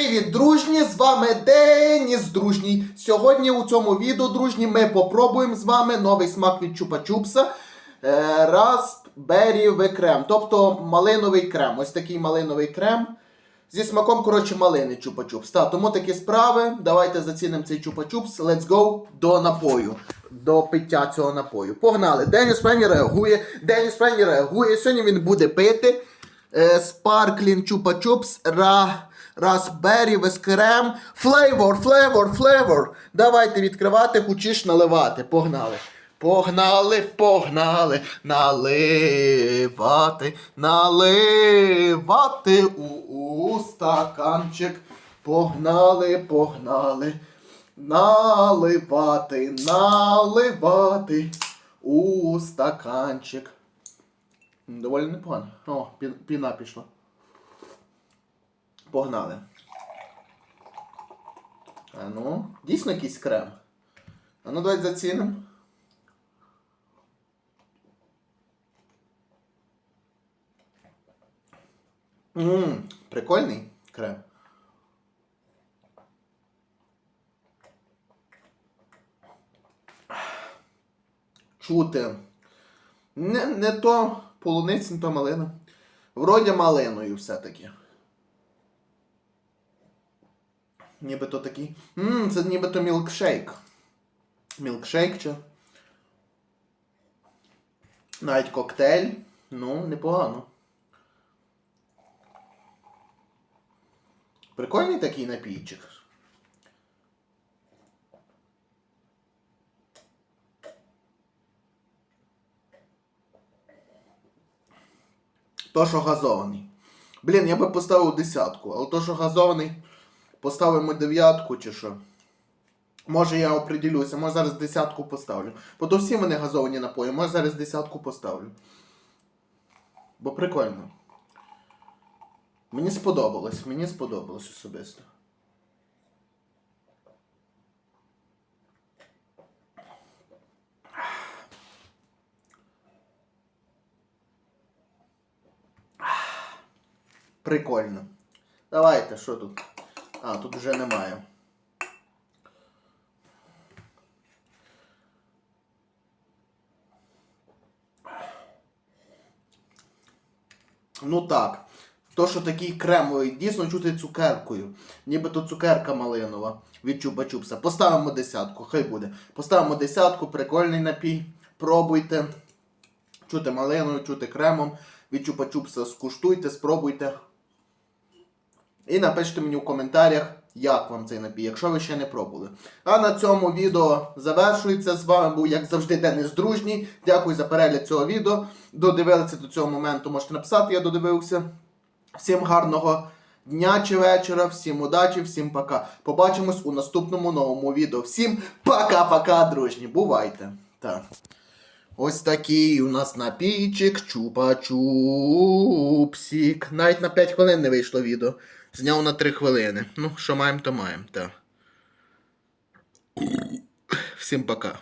Привіт, дружні! З вами Деніс Дружній. Сьогодні у цьому відео, дружні, ми попробуємо з вами новий смак від Чупа-Чупса. Е, Raspberry крем, тобто малиновий крем. Ось такий малиновий крем. Зі смаком, коротше, малини Чупа-Чупс. Та, тому такі справи. Давайте зацінимо цей Чупа-Чупс. Let's go до напою. До пиття цього напою. Погнали! Деніс Пенні реагує. Деніс Пенні реагує. Сьогодні він буде пити. Sparkling Chupa Chups Ra Raspberry with крем. Flavor, flavor, flavor. Давайте відкривати, хочеш наливати. Погнали. Погнали, погнали, наливати, наливати у, у стаканчик. Погнали, погнали, наливати, наливати у стаканчик. Доволі непогано. О, піна пішла. Погнали. А ну, дійсно якийсь крем. А ну давайте зацінимо. Ммм, прикольний крем. Чути. Не, не то полуниць, не то малина. Вроді малиною все-таки. Нібито такий. Ммм, це нібито мілкшейк. Мілкшейк чи. Навіть коктейль. Ну, непогано. Прикольний такий напійчик. То, що газований. Блін, я би поставив десятку, але то, що газований, поставимо дев'ятку чи що. Може я оприділюся, може зараз десятку поставлю. Бо то всі вони газовані напої, може зараз десятку поставлю. Бо прикольно. Мені сподобалось, мені сподобалось особисто. Прикольно. Давайте, що тут? А, тут вже немає. Ну так. То, що такий кремовий, дійсно чути цукеркою. Нібито цукерка малинова від чупа-чупса. Поставимо десятку, хай буде. Поставимо десятку, прикольний напій. Пробуйте. Чути малиною, чути кремом. Від чупа-чупса скуштуйте, спробуйте. І напишіть мені в коментарях, як вам цей напій, якщо ви ще не пробували. А на цьому відео завершується. З вами був, як завжди, Денис Дружній. Дякую за перегляд цього відео. Додивилися до цього моменту, можете написати, я додивився. Всім гарного дня чи вечора, всім удачі, всім пока. Побачимось у наступному новому відео. Всім пока-пока, дружні. Бувайте. Так. Ось такий у нас напійчик, чупа-чупсік. Навіть на 5 хвилин не вийшло відео. Зняв на 3 хвилини. Ну, що маємо, то маємо, так. Всім пока.